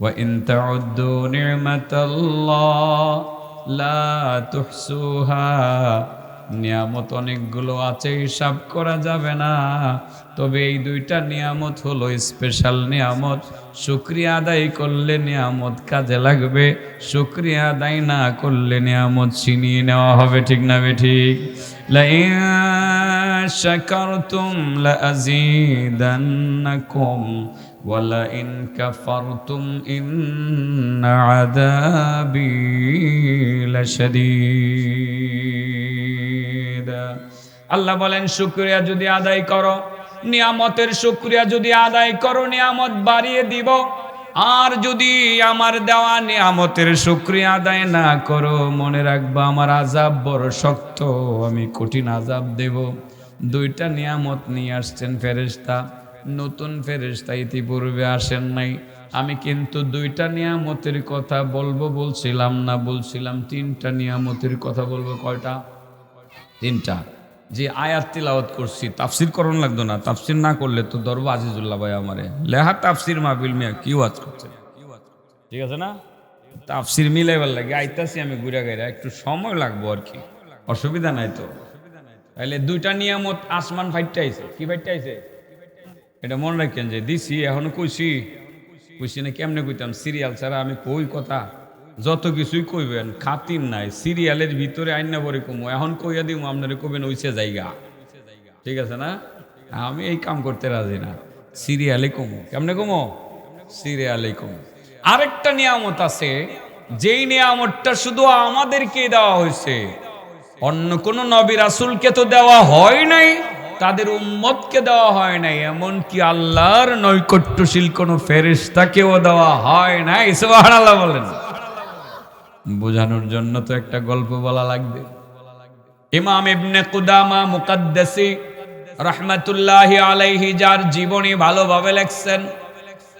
وإن تعدوا نعمة الله لا تحصوها নিয়ামত অনেকগুলো আছে হিসাব করা যাবে না তবে এই দুইটা নিয়ামত হলো স্পেশাল নিয়ামত শুক্রিয়া আদায় করলে নিয়ামত কাজে লাগবে শুক্রিয়া আদায় না করলে নিয়ামত ছিনিয়ে নেওয়া হবে ঠিক না বে ঠিক لئن شكرتم لأزيدنكم ولئن كفرتم إن عذابي لشديد আল্লাহ বলেন শুক্রিয়া যদি আদায় করো নিয়ামতের শুক্রিয়া যদি আদায় করো নিয়ামত বাড়িয়ে দিব আর যদি আমার দেওয়া নিয়ামতের শুক্রিয়া আদায় না করো মনে রাখবা আমার আজাব বড় শক্ত আমি কঠিন আজাব দেব দুইটা নিয়ামত নিয়ে আসছেন ফেরেশতা নতুন ফেরেশতা ইতিপূর্বে আসেন নাই। আমি কিন্তু দুইটা নিয়ামতের কথা বলব, বলছিলাম না, বলছিলাম তিনটা নিয়ামতের কথা বলব, কয়টা? তিনটা। যে আয়াত তিলাওয়াত করছি, তাফসির করণ লাগতো না, তাফসির না করলে তো দরবা আজিজুল্লাহ ভাই আমারে। লেহা তাফসির মাহবিল মিয়া কি ওয়াজ করছে? ঠিক আছে না? তাফসির মিলাইবার লাগে, আইতাছি আমি ঘুরে গাইরা একটু সময় লাগবো আর কি। অসুবিধা নাই তো। তাহলে দুইটা নিয়ামত আসমান ফাইটটা আইছে কি ফাইটটা আইছে এটা মনে রাখেন যে দিছি, এখনও কইছি। কইছি না কেমনে কইতাম, সিরিয়াল ছাড়া আমি কই কথা? যত কিছুই কইবেন খাতির নাই, সিরিয়ালের ভিতরে আইনা পরে কমো। এখন কইয়া দিব আপনারা কবেন ওইসে জায়গা। ঠিক আছে না? আমি এই কাম করতে রাজি না। সিরিয়ালে কমো। কেমনে কমো? সিরিয়ালে কমো। আরেকটা নিয়ামত আছে, যেই নিয়ামতটা শুধু আমাদেরকে দেওয়া হয়েছে। অন্য কোন নবী রাসুলকে তো দেওয়া হয় নাই। তাদের উম্মতকে দেওয়া হয় নাই, এমনকি আল্লাহর নৈকট্যশীল কোন ফেরেশতাকেও দেওয়া হয় নাই। সুবহানাল্লাহ বলেন। বোঝানোর জন্য তো একটা গল্প বলা লাগবে। ইমাম ইবনে কুদামা মুকাদ্দাসি রহমাতুল্লাহ আলাইহি যার জীবনী ভালোভাবে লেখছেন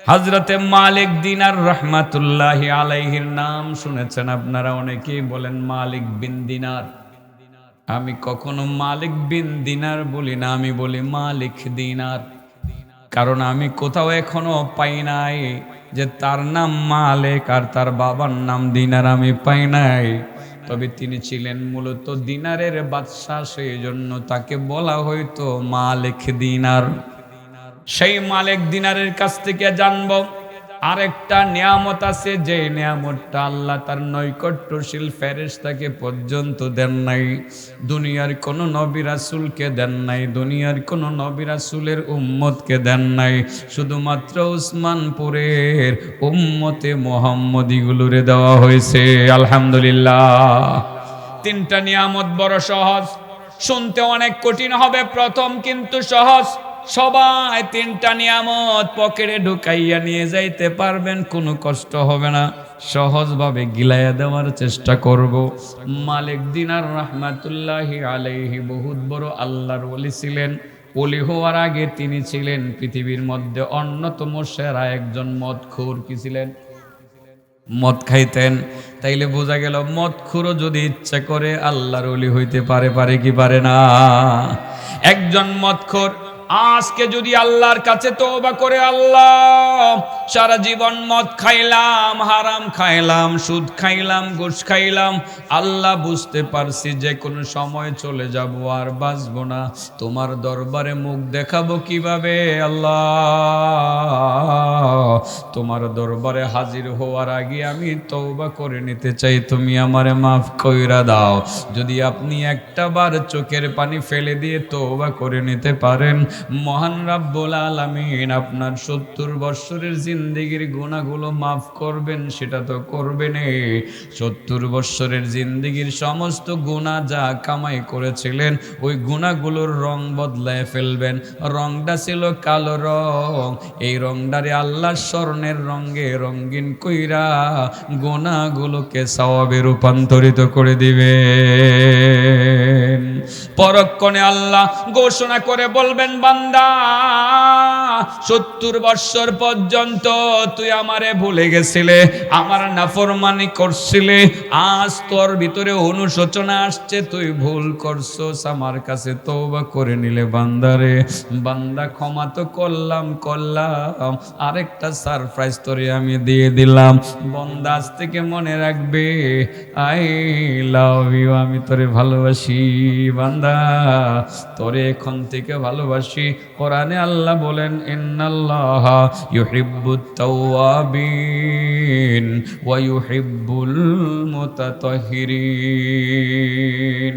হজরতে মালিক দিনার রহমাতুল্লাহ আলাইহির নাম শুনেছেন আপনারা অনেকেই বলেন মালিক বিন দিনার। আমি কখনো মালিক বিন দিনার বলি না, আমি বলি মালিক দিনার। কারণ আমি কোথাও এখনও পাই নাই যে তার নাম মালিক আর তার বাবার নাম দিনার আমি পাই নাই। তবে তিনি ছিলেন মূলত দিনারের বাদশাহ সেই জন্য তাকে বলা হয়তো মালিক দিনার। সেই মালিক দিনারের কাছ থেকে জানব আরেকটা নিয়ামত আছে, যে নিয়ামতটা আল্লাহ তার নৈকট্যশীল ফেরেশতাকে পর্যন্ত দেন নাই। দুনিয়ার কোন নবী রাসূলকে দেন নাই, দুনিয়ার কোন নবী রাসূলের উম্মতকে দেন নাই। শুধুমাত্র উসমানপুরের উম্মতে মোহাম্মদীগুলোরে দেওয়া হয়েছে, আলহামদুলিল্লাহ। তিনটা নিয়ামত বড় সহজ। শুনতে অনেক কঠিন হবে, প্রথম কিন্তু সহজ। সবাই তিনটা নিয়ামত পকেটে ঢুকাইয়া নিয়ে যাইতে পারবেন, কোনো কষ্ট হবে না। সহজভাবে গিলাইয়া দেওয়ার চেষ্টা করব। মালিক দিনার রহমাতুল্লাহি আলাইহি বহুত বড় আল্লাহর ওলি ছিলেন। ওলি হওয়ার আগে তিনি ছিলেন পৃথিবীর মধ্যে অন্যতম সেরা একজন মদখোর কি ছিলেন? মদ খাইতেন। তাইলে বোঝা গেল মদ খুরো যদি ইচ্ছা করে আল্লাহর ওলি হইতে পারে পারে কি পারে না? একজন মদখোর আজকে যদি আল্লাহর কাছে তওবা করে, আল্লাহ, সারা জীবন মদ খাইলাম, হারাম খাইলাম, সুদ খাইলাম, ঘুষ খাইলাম, আল্লাহ বুঝতে পারছি যে কোনো সময় চলে যাব আর বাঁচবো না। তোমার দরবারে মুখ দেখাবো কীভাবে? আল্লাহ, তোমার দরবারে হাজির হওয়ার আগে আমি তওবা করে নিতে চাই। তুমি আমারে মাফ কইরা দাও। যদি আপনি একটা বার চোখের পানি ফেলে দিয়ে তওবা করে নিতে পারেন মহান রাব্বুল আলামিন, আপনার সত্তর বৎসরের জিন্দেগির গুণাগুলো মাফ করবেন, সেটা তো করবেনই সত্তর বৎসরের জিন্দেগির সমস্ত গুণা যা কামাই করেছিলেন, ওই গুণাগুলোর রং বদলায় ফেলবেন। রংটা ছিল কালো রং, এই রংটারে আল্লাহ স্বর্ণের রঙে রঙিন কইরা গোনাগুলোকে সওয়াবে রূপান্তরিত করে দিবেন। পরক্ষণে আল্লাহ ঘোষণা করে বলবেন, বান্দা, সত্তর বৎসর পর্যন্ত তুই আমারে ভুলে গেছিলে, আমার নাফরমানি করছিলে, আজ তোর ভিতরে অনুশোচনা আসছে, তুই ভুল করছস, আমার কাছে তওবা করে নিলে বান্দারে বান্দা, ক্ষমা তো করলাম করলাম, আরেকটা সারপ্রাইজ তোরে আমি দিয়ে দিলাম। বন্দা, আজ থেকে মনে রাখবে, আই লাভ ইউ, আমি তোরে ভালোবাসি বান্দা, তোরে এখন থেকে ভালোবাসি। কোরআনে আল্লাহ বলেন, ইন্নাল্লাহ ইউহিব্বুত তাওয়াবিন ওয়া ইউহিব্বুল মুতাতাহহিরিন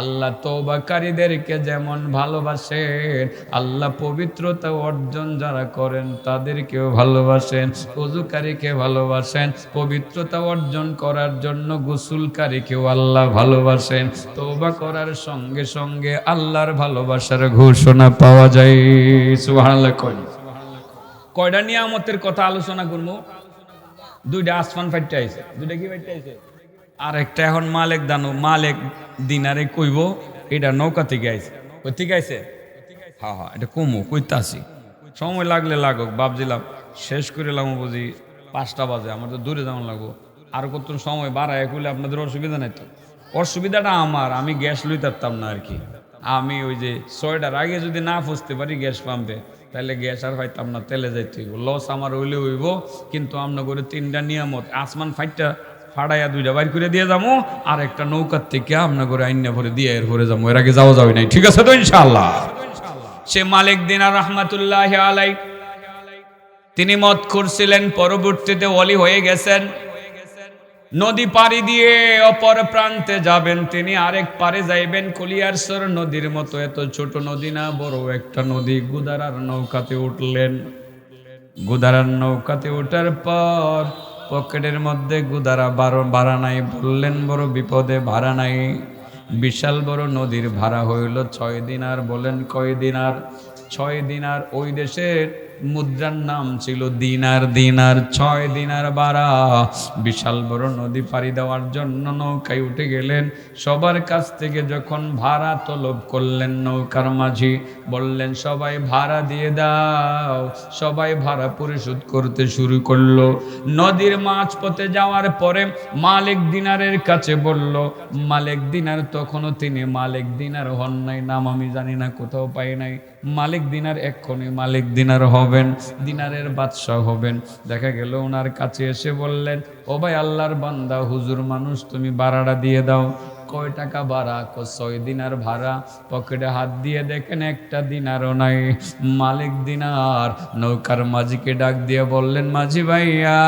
আল্লাহ তওবাকারীদেরকে যেমন ভালোবাসেন, আল্লাহ পবিত্রতা অর্জন যারা করেন, তাদেরকেও ভালোবাসেন অজুকারীকে ভালোবাসেন, পবিত্রতা অর্জন করার জন্য গোসুলকারীকেও আল্লাহ ভালোবাসেন। তওবা করার সঙ্গে সঙ্গে আল্লাহর ভালোবাসার ঘোষণা পাওয়া যায়। সুবহানাল্লাহ কয়টা নিয়ামতের কথা আলোচনা করব? দুইটা আসমান ফাইটটা আইছে। দুইটা কি ফাইটটা আইছে? আর একটা এখন মালেক দানো মালেক দিনারে কইব, এটা নৌকা থেকে আইছে। কই থেকে আইছে? হ্যাঁ হ্যাঁ এটা কমো, কইতাছি। সময় লাগলে লাগুক, ভাবছিলাম শেষ করে করিলাম বুঝি পাঁচটা বাজে, আমার তো দূরে যেমন লাগবো। আর কত সময় বাড়ায় কইলে আপনাদের অসুবিধা নাই তো? অসুবিধাটা আমার, আমি গ্যাস লই পারতাম না আর কি। আমি ওই যে ছয়টার আগে যদি না ফুসতে পারি গ্যাস পাম্পে, তাহলে গ্যাস আর পাইতাম না, তেলে যাইতে হইব। লস আমার হইলে হইব, কিন্তু আমরা করে তিনটা নিয়ামত, আসমান ফাইটটা ফাড়াইয়া দুইটা বাইর করে দিয়ে যাব, আর একটা নৌকার থেকে আমরা করে আইনা ভরে দিয়ে এর ভরে যাব। এর আগে যাওয়া যাবে নাই, ঠিক আছে তো ইনশাল্লাহ সে মালিক দিনার রহমাতুল্লাহ আলাই তিনি মত করছিলেন, পরবর্তীতে অলি হয়ে গেছেন। নদী পাড়ি দিয়ে অপর প্রান্তে যাবেন তিনি, আরেক পারে যাইবেন কলিয়ারসর নদীর মতো। এত ছোট নদী না, বড় একটা নদী। গুদারার নৌকাতে উঠলেন। গুদারার নৌকাতে ওঠার পর পকেটের মধ্যে গুদারা বারো ভাড়া নাই। বললেন, বড় বিপদে ভাড়া নাই। বিশাল বড় নদীর ভাড়া হইল ছয় দিন আর বলেন কয় দিন আর ছয় দিন আর ওই দেশের মুদ্রার নাম ছিল দিনার দিনার, ছয় দিনার বাড়া বিশাল বড় নদী পাড়ি দেওয়ার জন্য নৌকায় উঠে গেলেন। সবার কাছ থেকে যখন ভাড়া তলব করলেন নৌকার মাঝি, বললেন, সবাই ভাড়া দিয়ে দাও। সবাই ভাড়া পরিশোধ করতে শুরু করল। নদীর মাঝপথে যাওয়ার পরে মালিক দিনারের কাছে বলল, মালিক দিনার তখনও তিনি মালিক দিনার হন নাই, নাম আমি জানি না, কোথাও পাই নাই। মালিক দিনার এক্ষণে মালিক দিনার হবেন, দিনারের বাদশাহ হবেন। দেখা গেল ওনার কাছে এসে বললেন, ও ভাই, আল্লাহর বান্দা, হুজুর মানুষ, তুমি বারাড়া দিয়ে দাও। কয় টাকা ভাড়া? কো ছয় দিনার ভাড়া? পকেটে হাত দিয়ে দেখেন একটা দিনারও নাই। মালিক দিনার নৌকার মাঝিকে ডাক দিয়ে বললেন, মাঝি ভাইয়া,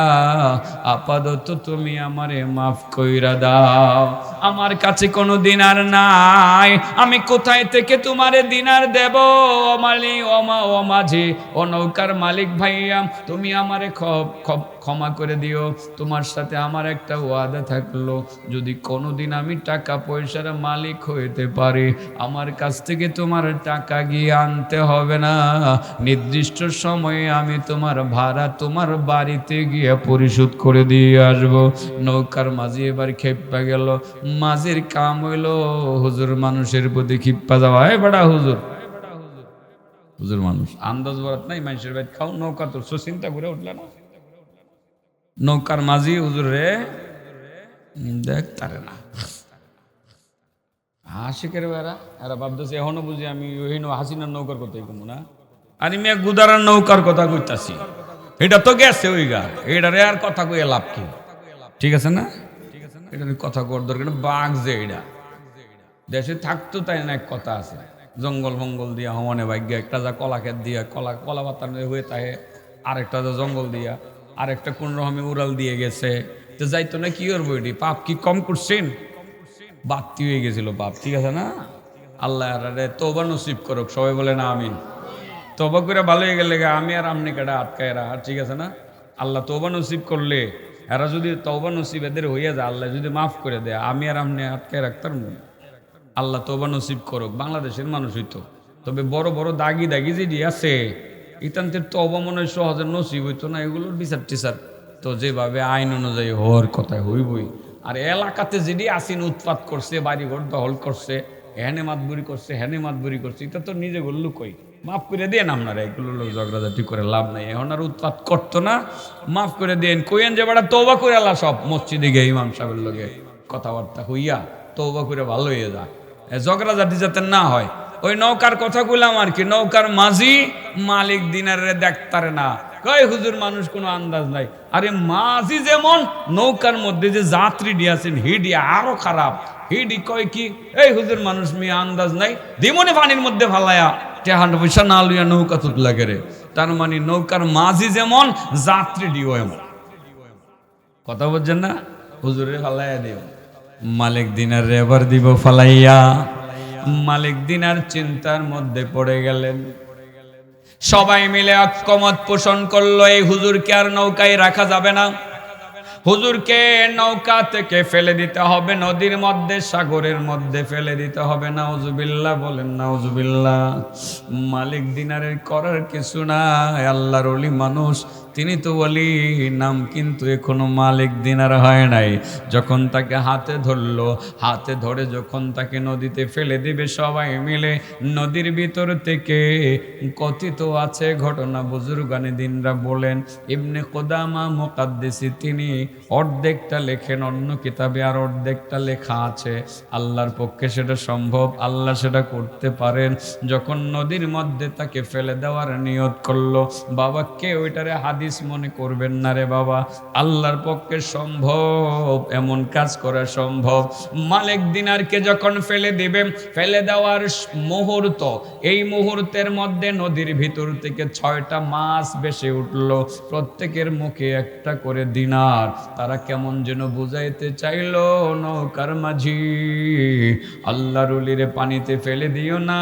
আপাতত তুমি আমারে মাফ কইরা দাও। আমার কাছে কোনো দিনার নাই। আমি কোথায় থেকে তোমারে দিনার দেব? ও মালি, ও মা, ও মাঝি, ও নৌকার মালিক ভাইয়া, তুমি আমারে খব খ- ক্ষমা করে দিও। তোমার সাথে আমার একটা ওয়াদা থাকল। যদি কোনোদিন আমি টাকা পয়সার মালিক হইতে পারি আমার কাছ থেকে তোমার টাকা গিয়ে আনতে হবে না। নির্দিষ্ট সময়ে আমি তোমার ভাড়া তোমার বাড়িতে গিয়ে পরিশোধ করে দিয়ে আসব। নৌকার মাঝি এবার খেপ্পা গেল। মাঝির কাম হইল হুজুর মানুষের প্রতি খিপ্পা যাওয়া। হয় বেড়া হুজুর। হুজুর মানুষ। আন্দাজ বরাত নাই মানুষের বাইত খাও। নৌকা তো চিন্তা করে উঠলে না। নৌকার মাঝি হুজুর, দেখ তারে না। হাসিকের বেড়া, এরা ভাবতেছে, এখনও বুঝি আমি ওইন হাসিনার নৌকার কথাই কমু না। আর এক গুদারার নৌকার কথা কইতাছি। এটা তো গেছে ওই গা। এটারে আর কথা কইয়া লাভ কি? ঠিক আছে না? এটা কথা কর দরকার বাঘ যে এটা। দেশে থাকতো তাই না এক কথা আছে। জঙ্গল মঙ্গল দিয়া হমনে ভাগ্য একটা যা কলা ক্ষেত দিয়া, কলা কলা পাতা হয়ে তাহে আরেকটা যা জঙ্গল দিয়া। আরেকটা কোন রকমে উড়াল দিয়ে গেছে। তো যাইতো না, কি করব এটি? পাপ কি কম করছেন? বাড়তি হয়ে গেছিল পাপ, ঠিক আছে না? আল্লাহ আরে তোবা নসিব করুক, সবাই বলে না আমিন। তোবা করে ভালো হয়ে গেলে আমি আর আমনি কাটা আটকায় রাখা, ঠিক আছে না? আল্লাহ তোবা নসিব করলে, এরা যদি তৌবা নসিব এদের হইয়া যায়, আল্লাহ যদি মাফ করে দেয়, আমি আর আমনি আটকায় রাখতাম না। আল্লাহ তোবা নসিব করুক, বাংলাদেশের মানুষ হইতো তবে বড় বড় দাগি দাগি যেটি আছে ইতান্তের তবা মনে সহজে নসিব হইতো না, এগুলোর বিচার টিচার। তো যেভাবে আইন অনুযায়ী হওয়ার কথা হইবই। আর এলাকাতে যেটি আসিন উৎপাত করছে, বাড়িঘর দখল করছে হ্যানে মাতবুরি করছে হ্যানে মাতবুরি করছে, এটা তো নিজে গল্লু কই। মাফ করে দেন আপনারা এগুলো লোক ঝগড়াঝাটি করে লাভ নাই। এখন আর উৎপাত করতো না। মাফ করে দেন। কইয়েন যে বেটা তৌবা করে আল্লাহ সব মসজিদে গিয়ে ইমাম সাহেবের লগে কথাবার্তা হইয়া তৌবা করে ভালো হয়ে যা ঝগড়াঝাটি যাতে না হয় ওই নৌকার কথা কইলাম আর কি, নৌকার মাঝি মালিক দিনারে দেখতারে না। কয়, হুজুর, মানুষ কোনো আন্দাজ নাই। আরে মাঝি যেমন নৌকার মধ্যে যে যাত্রী দিয়েছেন হিডি আরও খারাপ। হিডি কয় কি, এই হুজুর, মানুষ মেয়ে আন্দাজ নাই। দিমনে পানির মধ্যে ফালায়া টেহান্ড পয়সা না লইয়া নৌকা তুত লাগে রে। তার মানে নৌকার মাঝি যেমন, যাত্রী দিও এমন। কথা বলছেন না? হুজুরে ফালাইয়া দিও। মালিক দিনার রেবার দিব ফালাইয়া। মালিক দিনার চিন্তার মধ্যে পড়ে গেলেন। সবাই মিলে অক্ষমত পোষণ করল, এই হুজুরকে আর নৌকায় রাখা যাবে না। হুজুরকে নৌকা থেকে ফেলে দিতে হবে, নদীর মধ্যে, সাগরের মধ্যে ফেলে দিতে হবে। নাউজুবিল্লাহ বলেন, নাউজুবিল্লাহ, মালিক দিনারের করার কিছু না আল্লাহর অলি মানুষ তিনি তো বলি নাম কিন্তু এখনও মালিক দিনার হয় নাই। যখন তাকে হাতে ধরলো, হাতে ধরে যখন তাকে নদীতে ফেলে দিবে সবাই মিলে, নদীর ভিতর থেকে কথিত আছে ঘটনা বুজুর্গানি দিনরা বলেন, ইবনে কোদামা মোকাদ্দেসি তিনি অর্ধেকটা লেখেন, অন্য কিতাবে আর অর্ধেকটা লেখা আছে। আল্লাহর পক্ষে সেটা সম্ভব, আল্লাহ সেটা করতে পারেন। যখন নদীর মধ্যে তাকে ফেলে দেওয়ার নিয়ত করল, বাবা কে ওইটারে হাদিস মনে করবেন না রে বাবা। আল্লাহর পক্ষে সম্ভব, এমন কাজ করা সম্ভব। মালিক দিনারকে যখন ফেলে দিবে, ফেলে দেওয়ার মুহূর্ত, এই মুহূর্তের মধ্যে নদীর ভিতর থেকে ছয়টা মাছ বেশি উঠল। প্রত্যেকের মুখে একটা করে দিনার। তারা কেমন যেন বুঝাইতে চাইলো, নৌকার মাঝি, আল্লাহর উলিরে পানিতে ফেলে দিও না।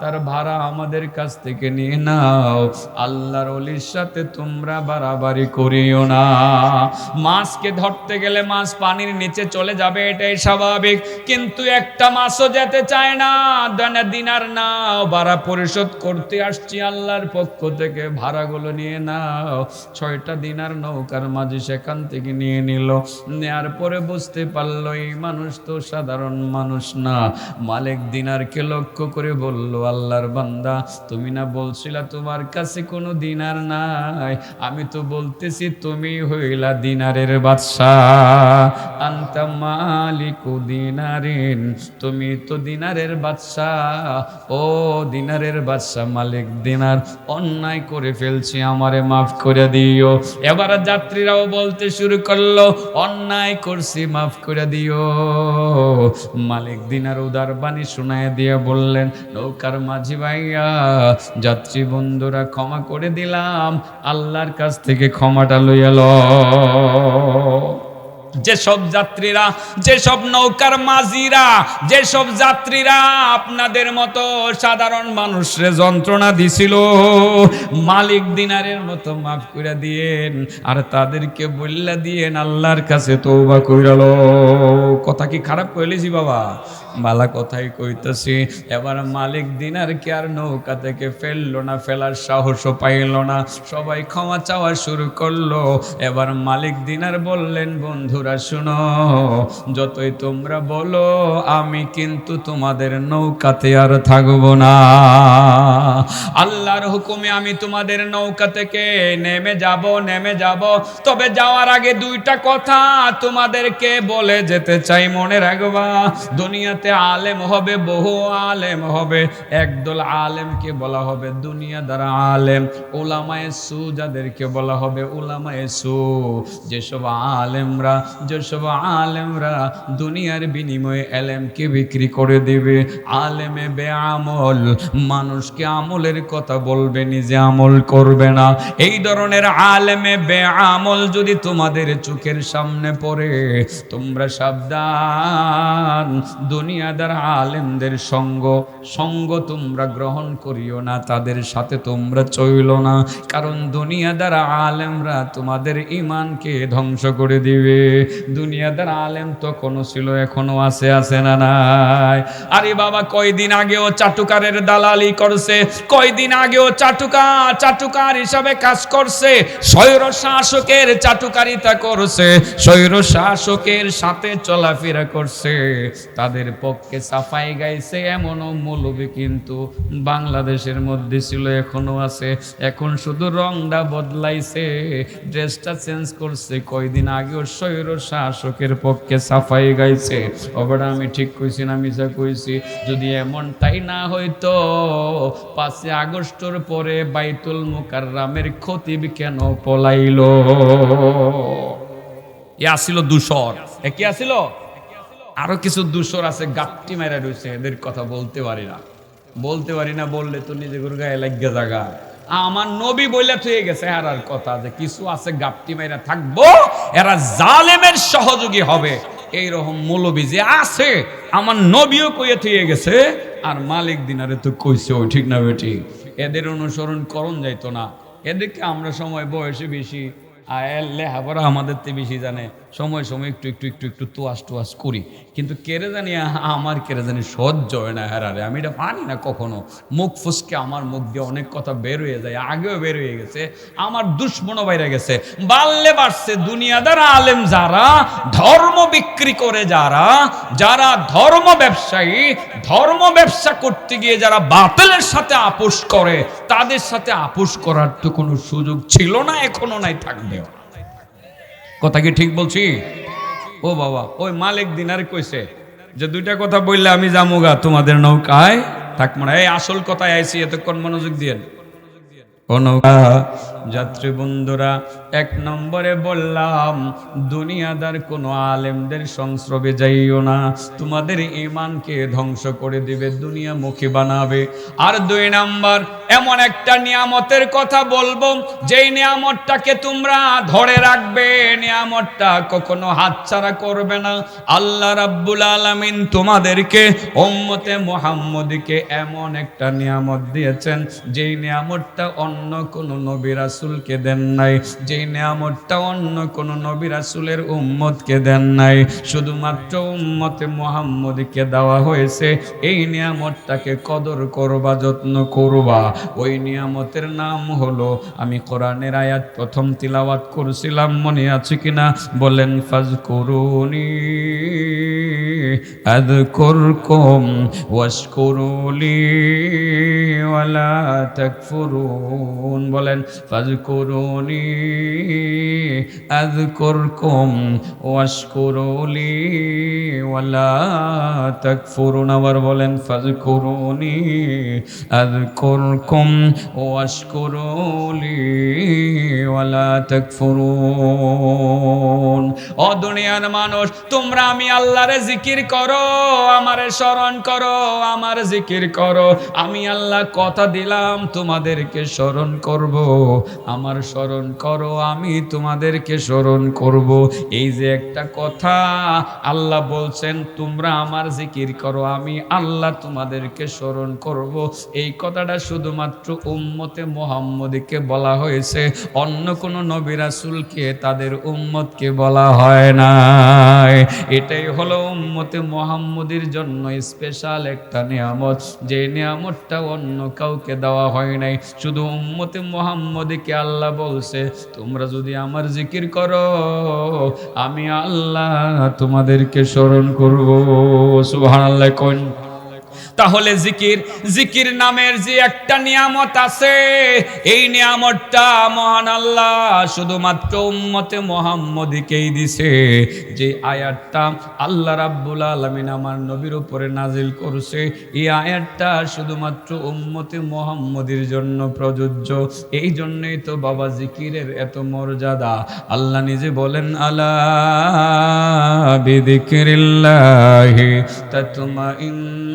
তার ভাড়া আমাদের কাছ থেকে নিয়ে নাও। আল্লাহর অলির সাথে তোমরা বাড়াবাড়ি করিও না। মাছকে ধরতে গেলে মাছ পানির নিচে চলে যাবে, এটাই স্বাভাবিক। কিন্তু একটা মাছও যেতে চায় না, দানা দিনার নাও, ভাড়া পরিশোধ করতে আসছি আল্লাহর পক্ষ থেকে, ভাড়াগুলো নিয়ে নাও। ছয়টা দিনার নৌকার মাঝে সেখান থেকে নিয়ে নিল। নেয়ার পরে বুঝতে পারল, এই মানুষ তো সাধারণ মানুষ না। মালিক দিনারকে লক্ষ্য করে বলল, আল্লাহর বান্দা, তুমি না বলছিলা তোমার কাছে কোনো দিনার নাই। আমি তো বলতেছি তুমি হইলা দিনারের বাদশাহ। আন্তা মালিকু দিনারিন তুমি তো দিনারের বাদশাহ। ও দিনারের বাদশাহ, মালিক দিনার, অন্যায় করে ফেলছি, আমারে মাফ করে দিও। এবার যাত্রীরাও বলতে শুরু করল, অন্যায় করছি, মাফ করে দিও। মালিক দিনার উদার বাণী শোনায় দিয়ে বললেন, নৌকার মাঝি ভাইয়া, যাত্রী বন্ধুরা ক্ষমা করে দিলাম, আল্লাহর কাছ থেকে ক্ষমাটা লইয়া ল। যেসব যাত্রীরা, যেসব নৌকার মাঝিরা, যেসব যাত্রীরা আপনাদের মতো সাধারণ মানুষরে যন্ত্রণা দিছিল, মালিক দিনারের মতো মাফ করে দিয়েন আর তাদেরকে বললা দিয়েন আল্লাহর কাছে তৌবা কইরাল কথা কি খারাপ কইলেছি বাবা? বালা কথাই কইতেছি। এবার মালিক দিনার কে আর নৌকা থেকে ফেলল না, ফেলার সাহসও পাইল না। সবাই ক্ষমা চাওয়া শুরু করল। এবার মালিক দিনার বললেন, বন্ধুরা, শুনো, যতই তোমরা বলো, আমি কিন্তু তোমাদের নৌকাতে আর থাকব না। আল্লাহর হুকুমে আমি তোমাদের নৌকা থেকে নেমে যাব নেমে যাব। তবে যাওয়ার আগে দুইটা কথা তোমাদেরকে বলে যেতে চাই, মনে রাখবা। দুনিয়াতে আলেম হবে, বহু আলেম হবে। একদল আলেমকে বলা হবে দুনিয়া দ্বারা আলেম। ওলামায়ে সু যাদেরকে বলা হবে ওলামায়ে সু। যেসব আলেমরা যেসব আলেমরা দুনিয়ার বিনিময়ে এলেমকে বিক্রি করে দেবে, আলেমে বে আমল মানুষকে আমলের কথা বলবে, নিজে আমল করবে না। এই ধরনের আলেমে বে আমল যদি তোমাদের চোখের সামনে পড়ে, তোমরা সাবধান। দুনিয়াদার আলেমদের সঙ্গ সঙ্গ তোমরা গ্রহণ করিও না, তাদের সাথে তোমরা চইল না। কারণ দুনিয়াদার আলেমরা তোমাদের ইমানকে ধ্বংস করে দিবে। দুনিয়াদার আলেম তো কোনো ছিল, এখনও আছে আছে না নাই। আরে বাবা, কয়দিন আগেও চাটুকারের দালালি করছে, কয়দিন আগেও চাটুকা, চাটুকার হিসাবে কাজ করছে, স্বৈর শাসকের চাটুকারিতা করছে, স্বৈর শাসকের সাথে চলাফেরা করছে। তাদের পক্ষে সাফাই গাইছে এমনও মৌলবী কিন্তু বাংলাদেশের মধ্যে ছিল এখনও আছে। এখন শুধু রংটা বদলাইছে, ড্রেসটা চেঞ্জ করছে। কয়দিন আগেও স্বৈর শাসকের পক্ষে সাফাই গাইছে। ওবার আমি ঠিক কইছি না মিশা কইছি? যদি এমনটাই না হইতো, পাঁচই আগস্টের পরে বাইতুল মুকাররামের খতিব কেন পলাইলো? এ আসিল দূষর এ কি আসিল? আরও কিছু দূষর আছে, গাপটি মেরা রয়েছে এদের কথা বলতে পারি না। বলতে পারি না, বললে তো নিজে গুরু গায়ে লাগিয়ে জায়গা আমার নবী বইলে থয়ে গেছে আর কথা যে কিছু আছে, গাপটি মেরা থাকব, এরা জালেমের সহযোগী হবে। এইরকম মৌলবী যে আছে, আমার নবীও কইয়ে থয়ে গেছে, আর মালিক দিনারে তো কইছে, ও ঠিক না বেটি? এদের অনুসরণ করণ যাইতো না। এদেরকে আমরা সময় বয়সে বেশি আর লেহাপড়া আমাদের তে বেশি জানে। সময় সময় একটু একটু একটু একটু তোয়াস টোয়াস করি। কিন্তু কেড়ে জানি আমার কেড়ে জানি সহ্য হয় না হারারে। আমি এটা পারি না কখনো। মুখ ফুসকে আমার মুখ দিয়ে অনেক কথা বের হয়ে যায়, আগেও বের হয়ে গেছে। আমার দুশ্মনও বাইরে গেছে। বাড়লে বাড়ছে দুনিয়াদার আলেম যারা, ধর্ম বিক্রি করে যারা যারা ধর্ম ব্যবসায়ী, ধর্ম ব্যবসা করতে গিয়ে যারা বাতিলের সাথে আপোষ করে, তাদের সাথে আপোষ করার তো কোনো সুযোগ ছিল না, এখনও নাই থাকবে কথা কি ঠিক বলছি? ও বাবা, ওই মালিক দিনার কইছে যে দুইটা কথা বললে আমি যামুগা তোমাদের নৌকায় থাক মানে এই আসল কথায় আইছি, এতক্ষণ মনোযোগ দিয়েন। ও নৌকা যাত্রী বন্ধুরা এক নম্বরে বললাম দুনিয়াদার কোনো আলেমদের সংস্রবে যাইও না। তোমাদের ইমানকে ধ্বংস করে দিবে দুনিয়া মুখী বানাবে। আর দুই নাম্বার এমন একটা নিয়ামতের কথা বলব যেই নিয়ামতটাকে তোমরা ধরে রাখবে নিয়ামতটা কখনো হাতছাড়া করবে না। আল্লাহ রাব্বুল আলামিন তোমাদেরকে উম্মতে মুহাম্মদীকে এমন একটা নিয়ামত দিয়েছেন যেই নিয়ামতটা অন্য কোনো নবী রাসূলকে দেন নাই। যেই নিয়ামতটা অন্য কোনো নবী রাসূলের উম্মতকে দেন নাই। শুধুমাত্র উম্মতে মুহাম্মদীকে দেওয়া হয়েছে। এই নিয়ামতটাকে কদর করবা, যত্ন করবা। ওই নিয়ামতের নাম হলো, আমি কোরআনের আয়াত প্রথম তিলাওয়াত করছিলাম, মনে আছে কিনা? বলেন ফাজ করুনি আযকুরকুম ওয়াশকুরুলি ওয়ালা তাকফুরুন বলেন, ফাজকুরুনি, আযকুরকুম ওয়াশকুরুলি ওয়ালা তাকফুরুন। আবার বলেন, ফাজকুরুনি, আযকুরকুম ওয়াশকুরুলি ওয়ালা তাকফুরুন। ও দুনিয়ার মানুষ, তোমরা আমি আল্লাহরে জিকির করো, আমারে স্মরণ করো, আমার জিকির করো। আমি আল্লাহ কথা দিলাম, তোমাদেরকে স্মরণ করব। আমার স্মরণ করো, আমি তোমাদেরকে স্মরণ করব। এই যে একটা কথা আল্লাহ বলছেন, তোমরা আমার জিকির করো, আমি আল্লাহ তোমাদেরকে স্মরণ করব। এই কথাটা শুধুমাত্র উম্মতে মোহাম্মদীকে বলা হয়েছে। অন্য কোনো নবী রাসূলকে তাদের উম্মতকে বলা হয় না এটাই হলো উম্মতে মোহাম্মদীর জন্য স্পেশাল একটা নিয়ামত। যে নিয়ামতটা অন্য কাউকে দেওয়া হয় নাই। শুধু উম্মতে মোহাম্মদকে আল্লাহ বলছে, তোমরা যদি আমার জিকির করো, আমি আল্লাহ তোমাদেরকে স্মরণ করব। সুবহানাল্লাহ কোন তাহলে জিকির জিকির নামের যে একটা নিয়ামত আছে, এই নিয়ামতটা মহান আল্লাহ শুধুমাত্র উম্মতে মোহাম্মদীকেই দিছে। যে আয়াতটা আল্লাহ রাব্বুল আলামিন আমার নবীর উপরে নাজিল করছে, এই আয়াতটা শুধুমাত্র উম্মতে মোহাম্মদীর জন্য প্রযোজ্য। এই জন্যই তো বাবা জিকিরের এত মর্যাদা। আল্লাহ নিজে বলেন, আলা বিদিকিরিল্লাহি তাতমাইন্নুল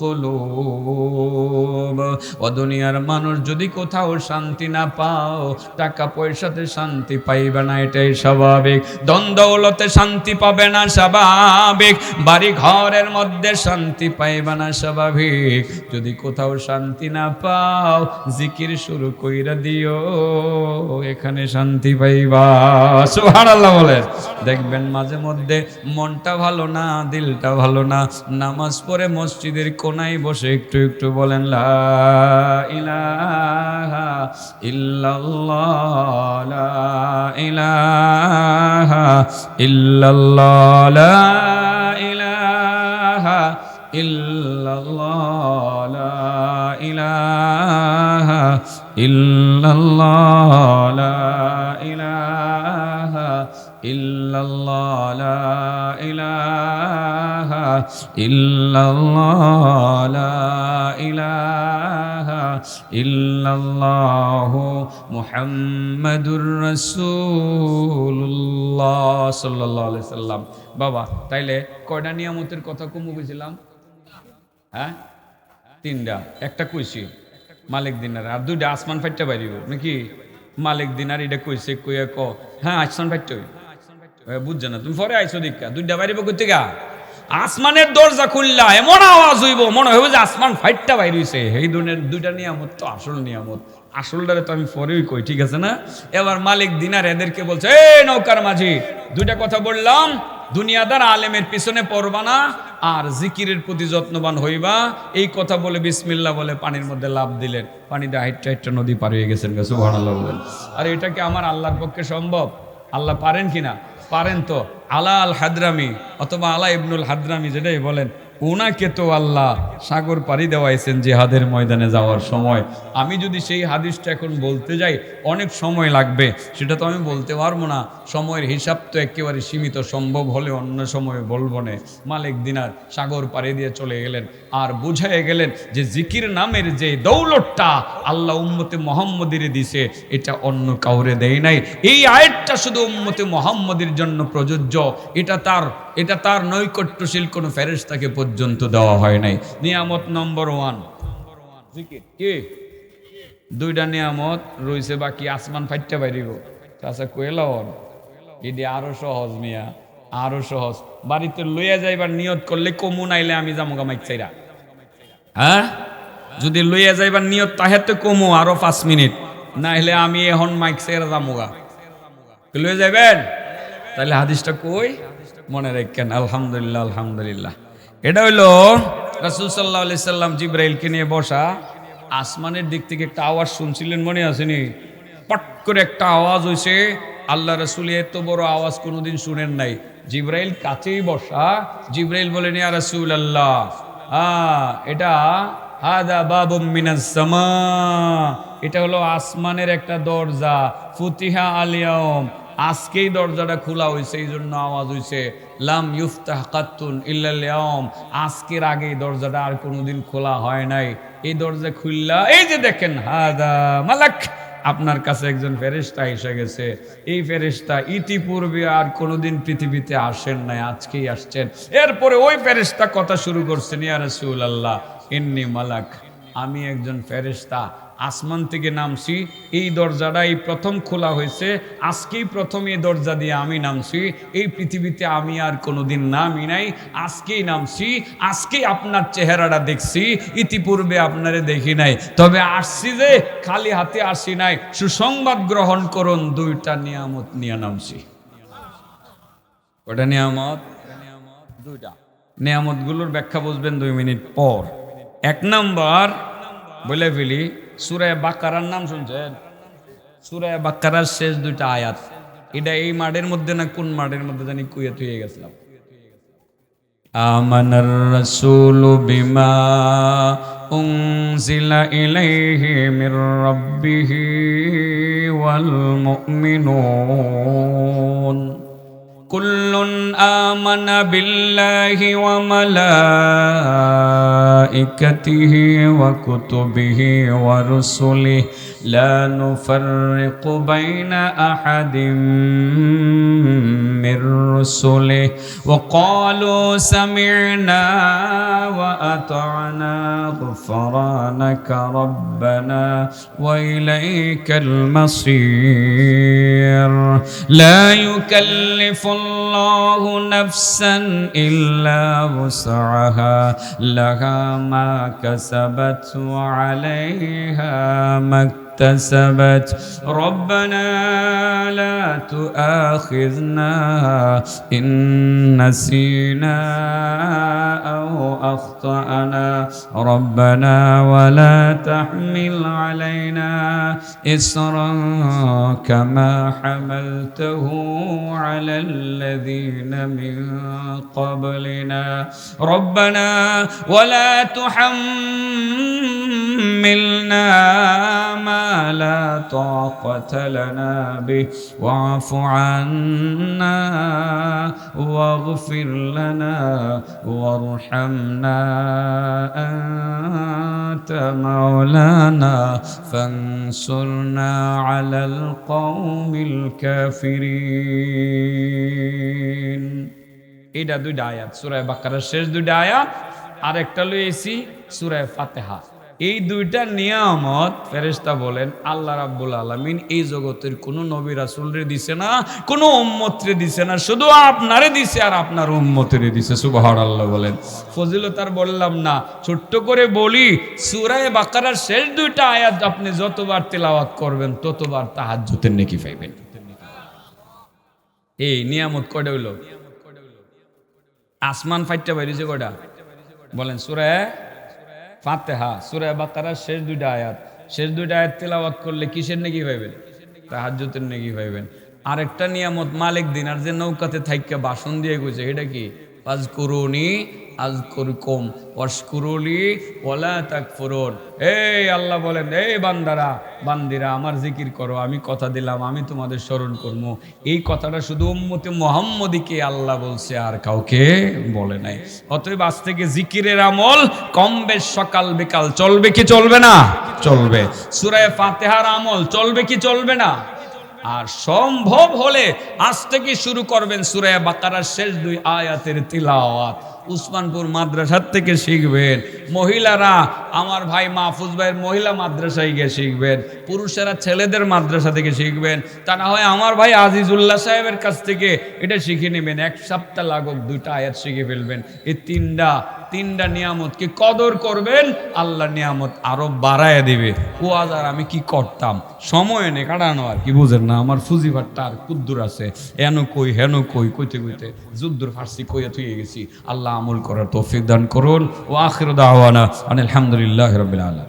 কুলুব ও দুনিয়ার মানুষ, যদি কোথাও শান্তি না পাও, টাকা পয়সাতে শান্তি পাইবে না, এটাই স্বাভাবিক। দ্বন্দ্বলতে শান্তি পাবে না, স্বাভাবিক। বাড়ি ঘরের মধ্যে শান্তি পাইবে না, স্বাভাবিক। যদি কোথাও শান্তি না পাও, জিকির শুরু কইরা দিও, এখানে শান্তি পাইবা। সুবহানাল্লাহ বলে দেখবেন মাঝে মধ্যে মনটা ভালো না, দিলটা ভালো না। নামাজ পড়ে মসজিদের কোনায় বসে একটু একটু বলেন লা ইলাহা ইল্লাল্লাহ বাবা, তাইলে কয়টা নিয়ামতের কথা কমু বুঝলাম? হ্যাঁ? তিনটা। একটা কইছি, মালিক দিনার। আর দুইটা আসমান ফাইটটা বাইরিব, নাকি? মালিক দিনার এটা কইছে, কইয়া ক। হ্যাঁ আসমান ফাইটটা বুঝছে না? তুমি পরে আইছো দীক্ষা। দুইটা বাইরিব গা? আসমানের দরজা খুললা, এমন আওয়াজ হইব, মনে হইব যে আসমান ফাইটটা বাইর হইছে। এই দুনের দুইটা নিয়ামত তো আসল নিয়ামত। আসলটারে তো আমি পরেই কই, ঠিক আছে না? এবার মালিক দিনার এদেরকে বলছে, এই নৌকার মাঝি, দুইটা কথা বললাম, দুনিয়াদার আলেমের পিছনে পড়বা না, আর জিকিরের প্রতি যত্নবান হইবা। এই কথা বলে বিসমিল্লা বলে পানির মধ্যে লাভ দিলেন। পানিতে হাইটটা হাইটটা নদী পার হয়ে গেছেন গেছে, সুবহানাল্লাহ বলেন। আর এটা কি আমার আল্লাহর পক্ষে সম্ভব? আল্লাহ পারেন কিনা? পারেন তো? আলা আল হাদরামি অথবা আলা ইবনুল হাদরামি যেটাই বলেন। ওনাকে তো আল্লাহ সাগর পাড়ি দেওয়াইছেন জিহাদের ময়দানে যাওয়ার সময়। আমি যদি সেই হাদিসটা এখন বলতে যাই, অনেক সময় লাগবে। সেটা তো আমি বলতে পারব না। সময়ের হিসাব তো একেবারে সীমিত, সম্ভব হলে অন্য সময় বলব না। মালিক দিনার সাগর পাড়ি দিয়ে চলে গেলেন আর বুঝাই গেলেন যে জিকির নামের যে দৌলতটা আল্লাহ উম্মতে মোহাম্মদের দিছে, এটা অন্য কাউরে দেয় নাই। এই আয়াতটা শুধু উম্মতে মোহাম্মদের জন্য প্রযোজ্য। এটা তার এটা তার নৈকট্যশীল কোনো ফেরেশতাকে পর্যন্ত দেওয়া হয় নাই। নিয়ামত নম্বর ওয়ান। কি? দুইটা নিয়ামত রয়েছে বাকি আসমান ফাইটটা বাইরিব। আচ্ছা কইলাম এদি আরও সহজ মিয়া আরও সহজ। বাড়িতে লইয়া যাইবার নিয়ত করলে কমু নাইলে আমি যাব গামাইক চাইরা। হ্যাঁ? যদি লইয়া যাইবার নিয়ত তাহে তো কমু আরও পাঁচ মিনিট। না হলে আমি এখন মাইক চাইরা যামুগা লইয়া যাইবেন? তাহলে হাদিসটা কই? মনে রাখেন, আলহামদুলিল্লাহ আলহামদুলিল্লাহ। এটা হইল রাসুল সাল্লাহ আলি সাল্লাম জিব্রাইলকে নিয়ে বসা, আসমানের দিক থেকে একটা আওয়াজ শুনছিলেন, মনে আসেনি পট করে একটা আওয়াজ হয়েছে আল্লাহ রসুল এত বড় আওয়াজ কোনোদিন শুনেন নাই। জিব্রাইল কাছেই বসা, জিব্রাইল বলেন ইয়া রসুল আল্লাহ হ্যাঁ এটা হাদা বাবুম মিনাস সামা এটা হলো আসমানের একটা দরজা, ফুতিহা আলিয়াম আজকেই দরজাটা খোলা হয়েছে এই জন্য আওয়াজ হয়েছে লাম ইউফতাহ কাত্তুন ইল্লাম আজকের আগে দরজাটা আর কোনোদিন খোলা হয় নাই। এই দরজা খুললা, এই যে দেখেন, হাদা মালাক, আপনার কাছে একজন ফেরেস্তা এসে গেছে। এই ফেরেস্তা ইতিপূর্বে আর কোনোদিন পৃথিবীতে আসেন নাই, আজকেই আসছেন। এরপরে ওই ফেরেস্তা কথা শুরু করছেন, ইয়া রাসূল আল্লাহ ইন্নি মালাক, আমি একজন ফেরেস্তা আসমান থেকে নামছি, এই দরজাটা এই প্রথম খোলা হয়েছে, আজকেই প্রথম এই দরজা দিয়ে আমি নামছি, এই পৃথিবীতে আমি আর কোনোদিন নামি নাই, আজকেই নামছি, আজকেই আপনার চেহারাটা দেখছি, ইতিপূর্বে আপনারে দেখি নাই, তবে আসছি যে খালি হাতে আসি নাই, সুসংবাদ গ্রহণ করুন, দুইটা নিয়ামত নিয়ে নামছি। ওটা নিয়ামত? দুইটা। নিয়ামতগুলোর ব্যাখ্যা বুঝবেন দুই মিনিট পর। এক নাম্বার বলে ফেলি সুরায় বাক্কারার নাম শুনছেন সুরায় বাক্কারার শেষ দুইটা আয়াত এটা এই মাঠের মধ্যে না কোন মাঠের মধ্যে জানি কুয়ে থুয়ে গেছিলাম آمن الرسول بما أنزل إليه من ربه والمؤمنون كل آمن بالله وملائكته وكتبه ورسله لا نفرق بين أحد من رسله وقالوا سمعنا وأطعنا غفرانك ربنا وإليك المصير لا يكلف الله نفسا إلا وسعها لها ما كسبت وعليها ما اكتسبت. ربنا لا تؤاخذنا إن نسينا أو أخطأنا. ربنا ولا تحمل علينا إسرا كما حملته على الذين من قبلنا. ربنا ولا تحملنا ما لا طاقة لنا به واعف عنا واغفر لنا وارحمنا أنت مولانا فانصرنا على القوم الكافرين এটা দুইটা আয়াত সুরায় বাকারার শেষ দুইটা আয়াত আর একটা লইয়েছি সুরায় ফাতেহা এই দুইটা নিয়ামত ফেরেশতা বলেন, আল্লাহ রাব্বুল আলামিন এই জগতের কোন নবী রাসূলরে দিছে না, কোন উম্মতরে দিছে না, শুধু আপনারে দিছে আর আপনার উম্মতেরে দিছে। সুবহানাল্লাহ বলেন। ফজিলত আর বললাম না, ছোট্ট করে বলি, সূরায়ে বাকারার শেষ দুইটা আয়াত আপনি যতবার তেলাওয়াত করবেন, ততবার তাহাজ্জুদের নেকি পাইবেন। এই নিয়ামত কটা হইল? আসমান ফাইটটা বাইরেছে কয়টা? বলেন, সুরায় ফাতেহা সুরায় বাকারার শেষ দুইটা আয়াত। শেষ দুইটা আয়াত তেলাওয়াত করলে কিসের নাকি পাইবেন তাহাজ্যতের নাকি পাইবেন আরেকটা নিয়ামত মালিক দিন, আর যে নৌকাতে থাইকা বাসন দিয়ে গেছে, এটা কি? আজ করুনি আজ করুকম অস্কুরুলি ওলা তাক ফুরুন এই আল্লাহ বলেন, এই বান্দারা, বান্দিরা, আমার জিকির করো, আমি কথা দিলাম, আমি তোমাদের স্মরণ করব এই কথাটা শুধু উম্মতে মোহাম্মদীকে আল্লাহ বলছে, আর কাউকে বলে নাই। অতএব আজ থেকে জিকিরের আমল কম বেশ সকাল বিকাল। চলবে কি চলবে না? চলবে। সুরায় ফাতেহার আমল চলবে কি চলবে না? আর সম্ভব হলে আজ থেকে শুরু করবেন সুরায় বাকারার শেষ দুই আয়াতের তিলাওয়াত। উসমানপুর মাদ্রাসার থেকে শিখবেন। মহিলারা, আমার ভাই মাহফুজ ভাইয়ের মহিলা মাদ্রাসায় গিয়ে শিখবেন। পুরুষেরা ছেলেদের মাদ্রাসা থেকে শিখবেন। তা না হয় আমার ভাই আজিজুল্লাহ সাহেবের কাছ থেকে এটা শিখে নেবেন। এক সপ্তাহ লাগুক, দুইটা আয়াত শিখে ফেলবেন। এই তিনটা তিনটা নিয়ামতকে কদর করবেন? আল্লাহ নিয়ামত আরও বাড়ায় দিবে। ও আর আমি কি করতাম? সময় নেই, কাটানো আর কি, বুঝেন না? আমার ফুজিভারটা আর কুদ্দুর আছে। এন কই, হেন কই, কইতে কইতে যুদ্ধর ফার্সি কইয়া থুয়ে গেছি। আল্লাহ আমল করার তৌফিক দান করুন। ও আখির দাওয়ানা আলহামদুলিল্লাহ রবিল আলম